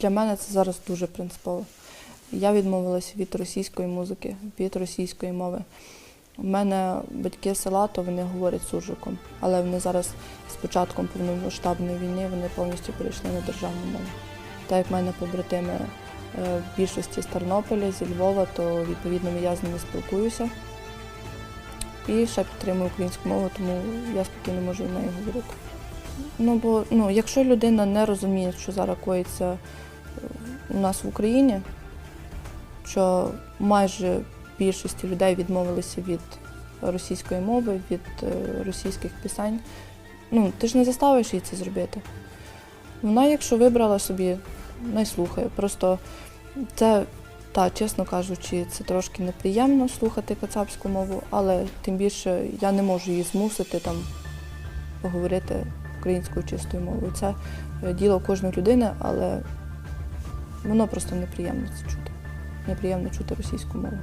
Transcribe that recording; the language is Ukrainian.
Для мене це зараз дуже принципово. Я відмовилася від російської музики, від російської мови. У мене батьки села, то вони говорять суржиком, але вони зараз з початком повномасштабної війни вони повністю перейшли на державну мову. Так як в мене побратими е, в більшості з Тернополя, зі Львова, то відповідно я з ними спілкуюся. І ще підтримую українську мову, тому я спокійно можу нею говорити. Ну бо ну, якщо людина не розуміє, що зараз коїться у нас в Україні, що майже більшості людей відмовилися від російської мови, від е, російських пісень, ну ти ж не заставиш її це зробити. Вона, якщо вибрала собі, не слухає. Просто це, та, чесно кажучи, це трошки неприємно слухати кацапську мову, але тим більше я не можу її змусити там поговорити українською чистою мовою. Це е, діло кожної людини, але воно просто неприємно це чути. Неприємно чути російську мову.